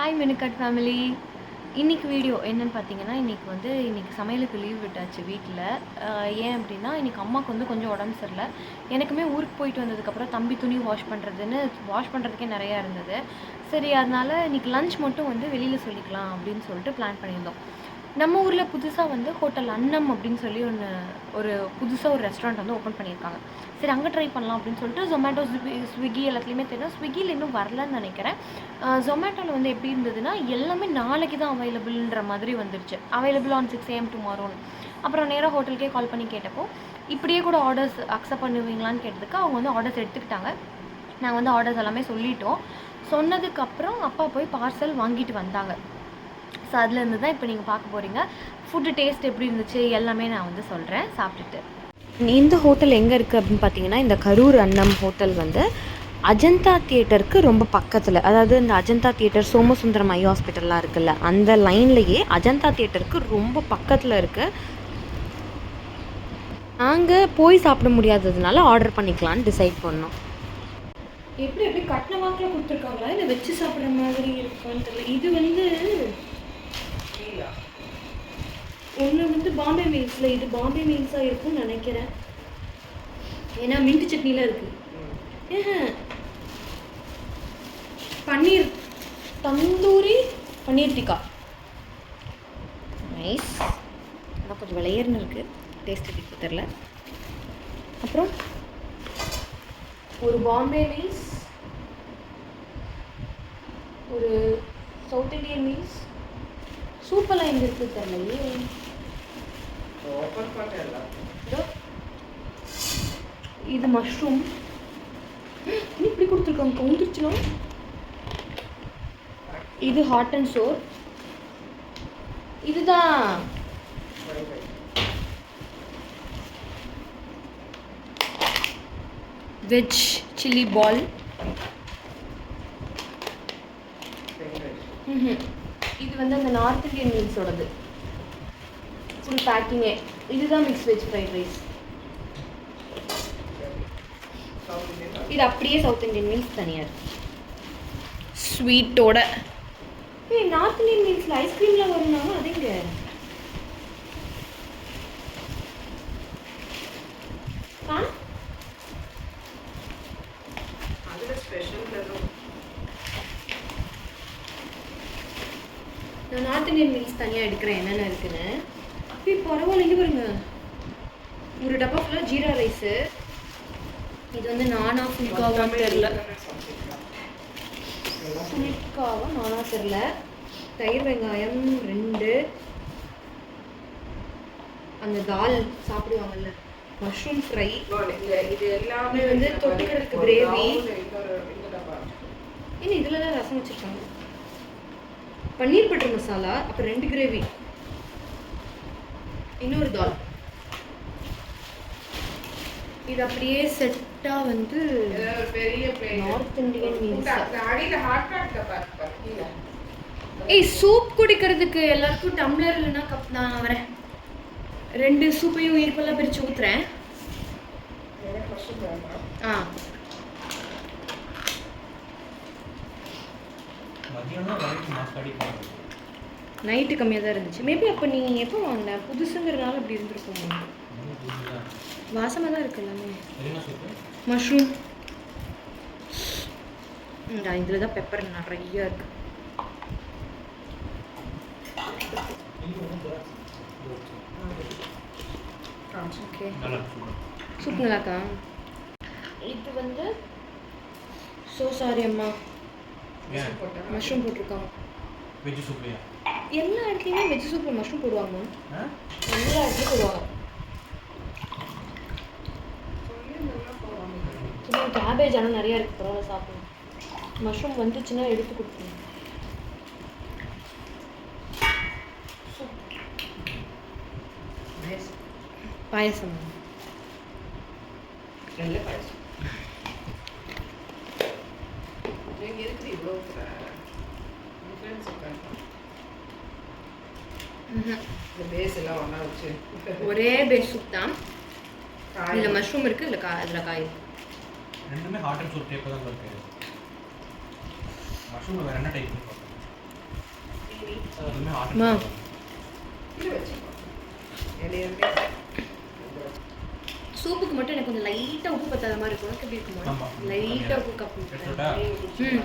Hi மெனுக்கட் family இன்னைக்கு video என்னன்னு பார்த்தீங்கன்னா இன்றைக்கி வந்து இன்றைக்கி சமையலுக்கு லீவ் விட்டாச்சு வீட்டில் ஏன் அப்படின்னா இன்றைக்கி அம்மாவுக்கு வந்து கொஞ்சம் உடம்பு சரியில்லை. எனக்குமே ஊருக்கு போயிட்டு வந்ததுக்கப்புறம் தம்பி துணி வாஷ் பண்ணுறதுன்னு வாஷ் பண்ணுறதுக்கே நிறையா இருந்தது. சரி அதனால் இன்றைக்கி லஞ்ச் மட்டும் வந்து வெளியில் சொல்லிக்கலாம் அப்படின்னு சொல்லிட்டு பிளான் பண்ணியிருந்தோம். நம்ம ஊரில் புதுசாக வந்து ஹோட்டல் அன்னம் அப்படின்னு சொல்லி ஒன்று ஒரு புதுசாக ஒரு ரெஸ்டாரண்ட் வந்து ஓப்பன் பண்ணியிருக்காங்க. சரி அங்கே ட்ரை பண்ணலாம் அப்படின்னு சொல்லிட்டு ஜொமேட்டோ ஸ்விக்கி எல்லாத்துலேயுமே தெரியும். ஸ்விக்கியில் இன்னும் வரலன்னு நினைக்கிறேன். ஜொமேட்டோவில் வந்து எப்படி இருந்ததுன்னா எல்லாமே நாளைக்கு தான் அவைலபிள்ன்ற மாதிரி வந்துருச்சு. அவைலபிள் ஆன் சிக்ஸ் ஏஎம் டுமாரோன்னு அப்புறம் நேராக ஹோட்டலுக்கே கால் பண்ணி கேட்டப்போ இப்படியே கூட ஆர்டர்ஸ் அக்செப்ட் பண்ணுவீங்களான்னு கேட்டதுக்கு அவங்க வந்து ஆர்டர்ஸ் எடுத்துக்கிட்டாங்க. நாங்கள் வந்து ஆர்டர்ஸ் எல்லாமே சொல்லிட்டோம். சொன்னதுக்கப்புறம் அப்பா போய் பார்சல் வாங்கிட்டு வந்தாங்க. ஸோ அதுலேருந்து தான் இப்போ நீங்கள் பார்க்க போகிறீங்க ஃபுட்டு டேஸ்ட் எப்படி இருந்துச்சு? எல்லாமே நான் வந்து சொல்கிறேன் சாப்பிட்டுட்டு. இந்த ஹோட்டல் எங்கே இருக்குது அப்படின்னு பார்த்தீங்கன்னா இந்த கரூர் அன்னம் ஹோட்டல் வந்து அஜந்தா தியேட்டருக்கு ரொம்ப பக்கத்தில். அதாவது இந்த அஜந்தா தியேட்டர் சோமசுந்தரம் ஐ ஹாஸ்பிட்டல்லாம் இருக்குல்ல அந்த லைன்லேயே அஜந்தா தியேட்டருக்கு ரொம்ப பக்கத்தில் இருக்குது நாங்கள் போய் சாப்பிட முடியாததுனால ஆர்டர் பண்ணிக்கலான்னு டிசைட் பண்ணோம். எப்படி எப்படி கட்டின வாக்கில் கொடுத்துருக்காங்களா? இல்லை வச்சு சாப்பிட்ற மாதிரி இருக்கான்னு தெரியல. இது வந்து ஒன்று வந்து பாம்பே மீல்ஸில் இது பாம்பே மீல்ஸாக இருக்கும்னு நினைக்கிறேன். ஏன்னா மின்ட் சட்னிலாம் இருக்கு. ஏஹ. பன்னீர் தந்தூரி பன்னீர் டிக்கா. நைஸ். அதான் கொஞ்சம் விளையர்னு இருக்குது டேஸ்ட் எப்படி தெரில அப்புறம்? ஒரு பாம்பே மீல்ஸ் ஒரு சவுத் இந்தியன் மீல்ஸ் சூப்பெல்லாம் எங்கே இருக்குது தெரியலையே இதோ. இது மஷ்ரூம் இப்படி கொடுத்துருக்காங்க கவுந்துருச்சுனா இது ஹாட் அண்ட் சோர் இதுதான். வெஜ் சில்லி பால் இது வந்து அந்த நார்த் இந்தியன் மீல்ஸோடது ஃபுல் பேக்கிங்கே இதுதான் மிக்ஸ் வெஜ் ஃப்ரைட் ரைஸ் இது அப்படியே சவுத் இந்தியன் மீல்ஸ் தனியாக இருக்கு. ஸ்வீட்டோட ஏய் நார்த் இந்தியன் மீல்ஸில் ஐஸ்கிரீம்லாம் வரும்னாங்க அது எங்க ஆ நான் நார்த் தனியாக எடுக்கிறேன் என்னென்ன இருக்குன்னு. அப்படி பரவாயில்ல இங்கே பாருங்க. ஒரு டப்பா ஃபுல்லாக ஜீரா ரைஸு இது வந்து நானா ஃபுல்காவா தெரில ஃபுல்காவா நானா தெரில தயிர் வெங்காயம் ரெண்டு. அந்த தால் சாப்பிடுவாங்கல்ல. மஷ்ரூம் ஃப்ரை இது எல்லாமே வந்து தொட்டுக்கிறதுக்கு டப்பா. ஏன்னா இதில் தான் ரசம் வச்சுருக்காங்க. பன்னீர் பட்டர் மசாலா அப்புறம் ரெண்டு கிரேவி இன்னொரு தால். இது அப்படியே செட்டாக வந்து பெரிய. நார்த் இந்தியன் இந்த மீல்ஸ். ஏய் சூப் குடிக்கிறதுக்கு எல்லாருக்கும் டம்ளர் இல்லைன்னா கப் நான் வரேன். ரெண்டு சூப்பையும் ஈக்குவலாக பிரித்து ஊற்றுறேன். ஆ. நைட்டு கம்மியாக தான் இருந்துச்சு. மேபி அப்போ நீ எப்போ வாங்கின? புதுசுங்கிறதுனால அப்படி இருந்திருக்கும் வாசமாக தான் இருக்கு எல்லாமே மஷ்ரூம் இதில் தான் பெப்பர் நிறைய இருக்கு. ஓகே சூப் நல்லாக்கா இது வந்து சோ சாரி அம்மா. மஷ்ரூம் போட்டிருக்காங்க. வெஜ் சூப்லையா எல்லா இடத்துலையுமே வெஜ் சூப்பில் மஷ்ரூம் போடுவாங்க. எல்லா இடத்துலையும் போடுவாங்க. சும்மா கேபேஜ் ஆனால் நிறையா இருக்கு பரவாயில்ல சாப்பிடணும் மஷ்ரூம் வந்துச்சுன்னா எடுத்து Yes. பாயசம். நல்ல ஒரே பேஸ் சூப் தான். காய். இதில் மஷ்ரூம் இருக்குது இதில் கா இதில் காய் இருக்கு. ரெண்டுமே ஹாட் அண்ட் சூப் டைப் தான் இருக்கு. மஷ்ரூம் வேற என்ன டைப் இது வச்சுக்கோ. என்னையுமே சூப்புக்கு மட்டும் எனக்கு கொஞ்சம் லைட்டாக உப்பு பத்தாத மாதிரி இருக்கும். உனக்கு எப்படி இருக்குமா. லைட்டாக உப்பு கப்பு ம்.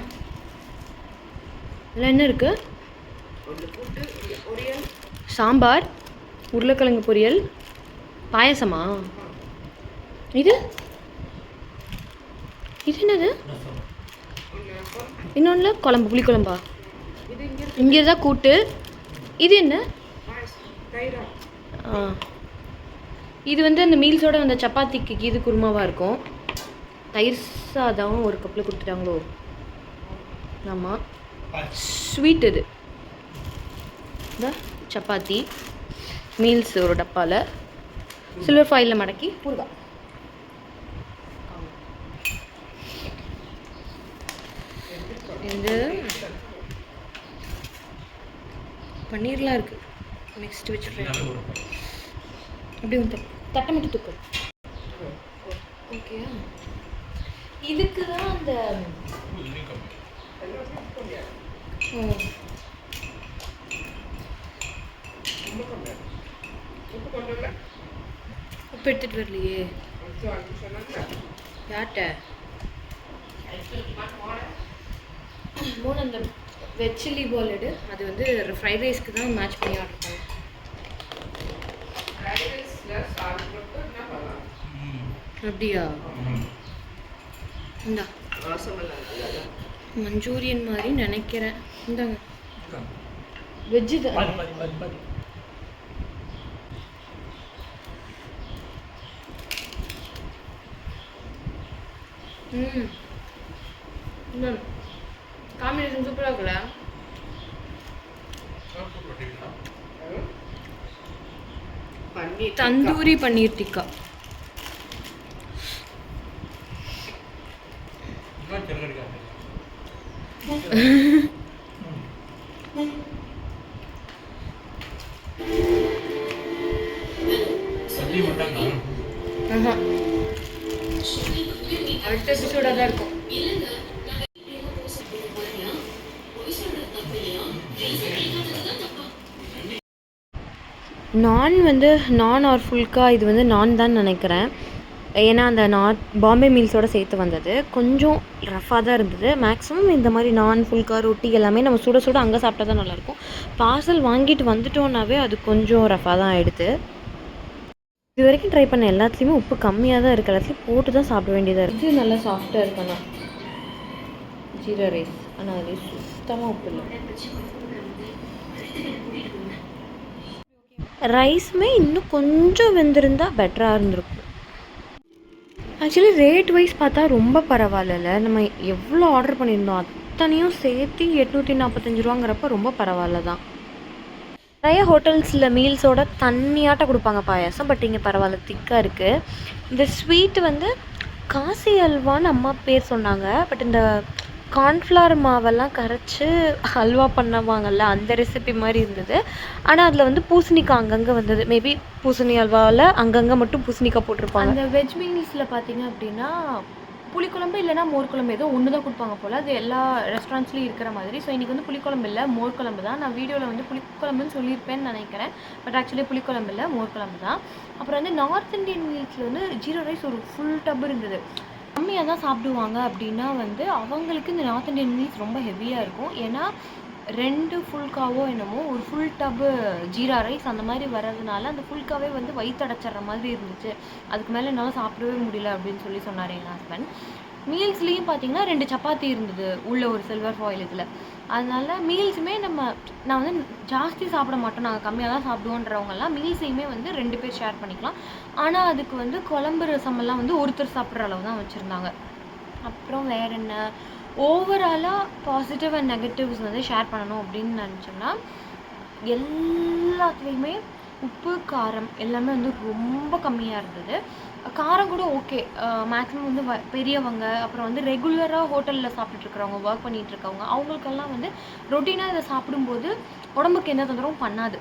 இதில் என்ன இருக்கு? சாம்பார் உருளைக்கிழங்கு பொரியல் பாயசமா? இது? இது என்னது? இன்னொன்று குழம்பு புளிக்குழம்பா? இங்கே தான் கூட்டு. இது என்ன? ஆ. இது வந்து அந்த மீல்ஸோட அந்த சப்பாத்திக்கு இது குருமாவாக இருக்கும். தயிர் சாதம் ஒரு கப்பில் கொடுத்துட்டாங்களோ? ஆமாம் ஸ்வீட் இது. சப்பாத்தி மீல்ஸ் ஒரு டப்பாவில் சில்வர் ஃபாயிலில் மடக்கி ஊறுகாய். இது பன்னீர்லாம் இருக்குது நெக்ஸ்ட் வச்சுருக்கேன் அப்படி வந்து தட்டை மட்டும் தூக்கு. ஓகே இதுக்கு தான் அந்த உப்பு எடுத்துகிட்டு வரலையே. யார்கிட்ட? மூணு அந்த வெஜ் சில்லி பால் எடு. அது வந்து ஃப்ரைட் ரைஸ்க்கு தான் மேட்ச் பண்ணி ஆர்டர் பண்ணேன். அப்படியா. இந்தா. மஞ்சூரியன் மாதிரி நினைக்கிறேன். இந்தாங்க. வெஜ்ஜு. ம் இன்னொன்று காம்பினேஷன் சூப்பராக இருக்குல்ல தந்தூரி பன்னீர் டிக்கா இன்னும் சிறகடிக்காது. போட்டாங்களா? ஆஹா. அடுத்த எபிசோடாக தான் இருக்கும். நான் வந்து நான் ஆர் ஃபுல்கா இது வந்து நான் தான் நினைக்கிறேன். ஏன்னா அந்த நார்த் பாம்பே மீல்ஸோட சேர்த்து வந்தது. கொஞ்சம் ரஃபாக தான் இருந்தது. மேக்ஸிமம் இந்த மாதிரி நான் ஃபுல்கா ரொட்டி எல்லாமே நம்ம சுட சுட அங்கே சாப்பிட்டா தான் நல்லாயிருக்கும் பார்சல் வாங்கிட்டு வந்துட்டோன்னாவே அது கொஞ்சம் ரஃபாக தான் ஆயிடுது. இது வரைக்கும் ட்ரை பண்ண எல்லாத்துலேயுமே உப்பு கம்மியாக தான் இருக்குது எல்லாத்துலேயும் போட்டு தான் சாப்பிட வேண்டியதாக இருக்குது இது நல்லா சாஃப்டாக இருக்கண்ணா ஜீரா ரைஸ். ஆனால் அது சுத்தமாக உப்பு இல்லை. ரைஸுமே இன்னும் கொஞ்சம் வெந்திருந்தா பெட்டராக இருந்திருக்கும். ஆக்சுவலி ரேட் வைஸ் பார்த்தா ரொம்ப பரவாயில்லல. நம்ம எவ்வளோ ஆர்டர் பண்ணியிருந்தோம் அத்தனையும் சேர்த்து எட்நூற்றி நாற்பத்தஞ்சு ரூபாங்கிறப்ப ரொம்ப பரவாயில்ல தான் நிறைய ஹோட்டல்ஸில் மீல்ஸோட தண்ணியாட்ட கொடுப்பாங்க பாயாசம் பட் இங்கே பரவாயில்ல திக்காக இருக்குது இந்த ஸ்வீட் வந்து காசி அல்வான்னு அம்மா பேர் சொன்னாங்க பட் இந்த கார்ன்ஃப்ளவர் மாவெல்லாம் கரைச்சி அல்வா பண்ணுவாங்கல்ல அந்த ரெசிபி மாதிரி இருந்தது. ஆனால் அதில் வந்து பூசணிக்காய் அங்கங்கே வந்தது. மேபி பூசணி அல்வாவில் அங்கங்கே மட்டும் பூசணிக்காய் போட்டிருப்பாங்க. அந்த வெஜ் மீல்ஸில் பார்த்தீங்க அப்படின்னா புளிக்குழம்பு இல்லைனா மோர்க்குழம்பு ஏதோ ஒன்று தான் கொடுப்பாங்க போல். அது எல்லா ரெஸ்டாரண்ட்ஸ்லையும் இருக்கிற மாதிரி. ஸோ இன்றைக்கி வந்து புளிக்குழம்பு இல்லை மோர்க்குழம்பு தான். நான் வீடியோவில் வந்து புளிக்குழம்புன்னு சொல்லியிருப்பேன்னு நினைக்கிறேன். பட் ஆக்சுவலி புளிக்குழம்பு இல்லை மோர்க்குழம்பு தான். அப்புறம் வந்து நார்த் இந்தியன் மீல்ஸில் வந்து ஜீரோ ரைஸ் ஒரு ஃபுல் டப் இருந்தது. கம்மியாக தான் சாப்பிடுவாங்க அப்படின்னா வந்து அவங்களுக்கு இந்த நார்த் இந்தியன் மீல்ஸ் ரொம்ப ஹெவியாக இருக்கும். ஏன்னா ரெண்டு ஃபுல்காவோ என்னமோ ஒரு ஃபுல் டப்பு ஜீரா ரைஸ் அந்த மாதிரி வர்றதுனால அந்த ஃபுல்காவே வந்து வயிற்றடைச்சிட்ற மாதிரி இருந்துச்சு. அதுக்கு மேலே என்னால் சாப்பிடவே முடியல அப்படின்னு சொல்லி சொன்னார் என் ஹஸ்பண்ட் மீல்ஸ்லேயும் பார்த்தீங்கன்னா ரெண்டு சப்பாத்தி இருந்தது உள்ள ஒரு சில்வர் ஃபாயில் இதில். அதனால மீல்ஸுமே நம்ம நான் வந்து ஜாஸ்தி சாப்பிட மாட்டோம் நாங்கள் கம்மியாக தான் சாப்பிடுவோன்றவங்கலாம் மீல்ஸையுமே வந்து ரெண்டு பேர் ஷேர் பண்ணிக்கலாம். ஆனால் அதுக்கு வந்து குழம்பு ரசமெல்லாம் வந்து ஒருத்தர் சாப்பிட்ற அளவு தான் வச்சுருந்தாங்க. அப்புறம் வேற என்ன? ஓவராலாக பாசிட்டிவ் அண்ட் நெகட்டிவ்ஸ் வந்து ஷேர் பண்ணணும் அப்படின்னு நினச்சோம்னா எல்லாத்துலேயுமே உப்பு காரம் எல்லாமே வந்து ரொம்ப கம்மியாக இருந்தது. காரம் கூட ஓகே மேக்ஸிமம் வந்து வ பெரியவங்க அப்புறம் வந்து ரெகுலராக ஹோட்டலில் சாப்பிட்டுட்ருக்குறவங்க ஒர்க் பண்ணிகிட்ருக்கவங்க இருக்கவங்க அவங்களுக்கெல்லாம் வந்து ரொட்டீனாக இதை சாப்பிடும்போது உடம்புக்கு எந்த தொந்தரவும் பண்ணாது.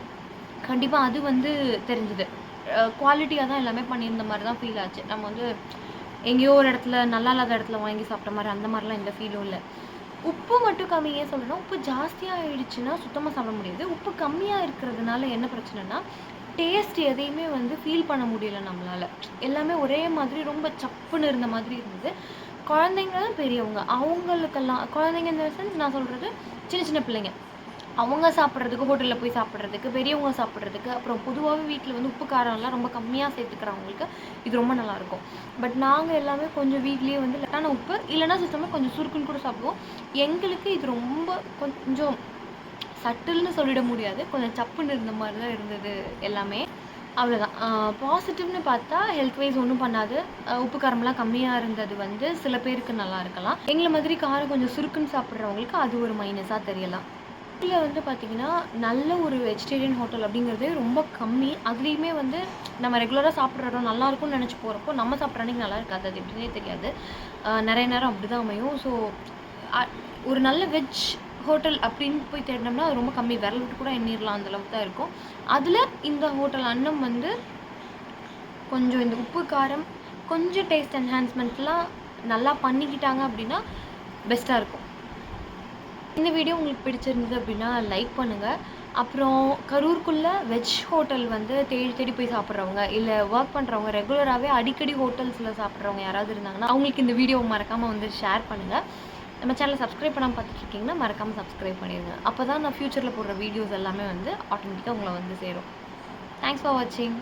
கண்டிப்பாக அது வந்து தெரிஞ்சுது. குவாலிட்டியாக தான் எல்லாமே பண்ணியிருந்த மாதிரி தான் ஃபீல் ஆச்சு. நம்ம வந்து எங்கேயோ ஒரு இடத்துல நல்லா இல்லாத இடத்துல வாங்கி சாப்பிட்ட மாதிரி அந்த மாதிரிலாம் எந்த ஃபீலும் இல்லை. உப்பு மட்டும் கம்மியாக சொல்லணும் உப்பு ஜாஸ்தியாக ஆயிடுச்சுன்னா சுத்தமாக சாப்பிட முடியாது. உப்பு கம்மியாக இருக்கிறதுனால என்ன பிரச்சனைனா டேஸ்ட் எதையுமே வந்து ஃபீல் பண்ண முடியல நம்மளால். எல்லாமே ஒரே மாதிரி ரொம்ப சப்புன்னு இருந்த மாதிரி இருந்தது. குழந்தைங்க பெரியவங்க அவங்களுக்கெல்லாம் குழந்தைங்க இந்த சென்ஸ் நான் சொல்கிறது சின்ன சின்ன பிள்ளைங்க. அவங்க சாப்பிட்றதுக்கு ஹோட்டலில் போய் சாப்பிட்றதுக்கு பெரியவங்க சாப்பிட்றதுக்கு அப்புறம் பொதுவாகவே வீட்டில் வந்து உப்பு காரம்லாம் ரொம்ப கம்மியாக சேர்த்துக்கிறவங்களுக்கு இது ரொம்ப நல்லாயிருக்கும் பட் நாங்கள் எல்லாமே கொஞ்சம் வீட்லேயே வந்து லெட்டான உப்பு இல்லைன்னா சுத்தமாக கொஞ்சம் சுருக்குன்னு கூட சாப்பிடுவோம். எங்களுக்கு இது ரொம்ப கொஞ்சம் சட்டில்னு சொல்லிட முடியாது. கொஞ்சம் சப்புன்னு இருந்த மாதிரி தான் இருந்தது எல்லாமே. அவ்வளோதான் பாசிட்டிவ்னு பார்த்தா ஹெல்த் வைஸ் ஒன்றும் பண்ணாது. உப்பு காரம்லாம் கம்மியாக இருந்தது வந்து சில பேருக்கு நல்லா இருக்கலாம். எங்களை மாதிரி காரம் கொஞ்சம் சுருக்குன்னு சாப்பிட்றவங்களுக்கு அது ஒரு மைனஸாக தெரியலாம். இதில் வந்து பார்த்திங்கன்னா நல்ல ஒரு வெஜிடேரியன் ஹோட்டல் அப்படிங்கிறது ரொம்ப கம்மி. அதுலேயுமே வந்து நம்ம ரெகுலராக சாப்பிட்றோம் நல்லாயிருக்கும்னு நல்லா இருக்கும்னு நினச்சி போகிறப்போ நம்ம சாப்பிட்ற அன்னைக்கு நல்லா இருக்காது. அது எப்படின்னே தெரியாது. நிறைய நேரம் அப்படி தான் அமையும் ஸோ ஒரு நல்ல வெஜ் ஹோட்டல் அப்படின்னு போய் தேடினோம்னா அது ரொம்ப கம்மி. விரல் விட்டு கூட எண்ணிடலாம் அந்தளவுக்கு தான் இருக்கும். அதில் இந்த ஹோட்டல் அன்னம் வந்து கொஞ்சம் இந்த உப்பு காரம் கொஞ்சம் டேஸ்ட் என்ஹான்ஸ்மெண்ட்லாம் நல்லா பண்ணிக்கிட்டாங்க அப்படின்னா பெஸ்ட்டாக இருக்கும். இந்த வீடியோ உங்களுக்கு பிடிச்சிருந்தது அப்படின்னா லைக் பண்ணுங்கள் அப்புறம் கரூருக்குள்ளே வெஜ் ஹோட்டல் வந்து தேடி தேடி போய் சாப்பிட்றவங்க இல்லை ஒர்க் பண்ணுறவங்க ரெகுலராகவே அடிக்கடி ஹோட்டல்ஸில் சாப்பிட்றவங்க யாராவது இருந்தாங்கன்னா அவங்களுக்கு இந்த வீடியோ மறக்காமல் வந்து ஷேர் பண்ணுங்கள் நம்ம சேனலை சப்ஸ்கிரைப் பண்ணாமல் பார்த்துட்ருக்கீங்கன்னா மறக்காமல் சப்ஸ்கிரைப் பண்ணிடுங்க. அப்போ தான் நான் ஃப்யூச்சரில் போடுற வீடியோஸ் எல்லாமே வந்து ஆட்டோமேட்டிக்காக உங்களை வந்து சேரும். தேங்க்ஸ் ஃபார் வாட்சிங்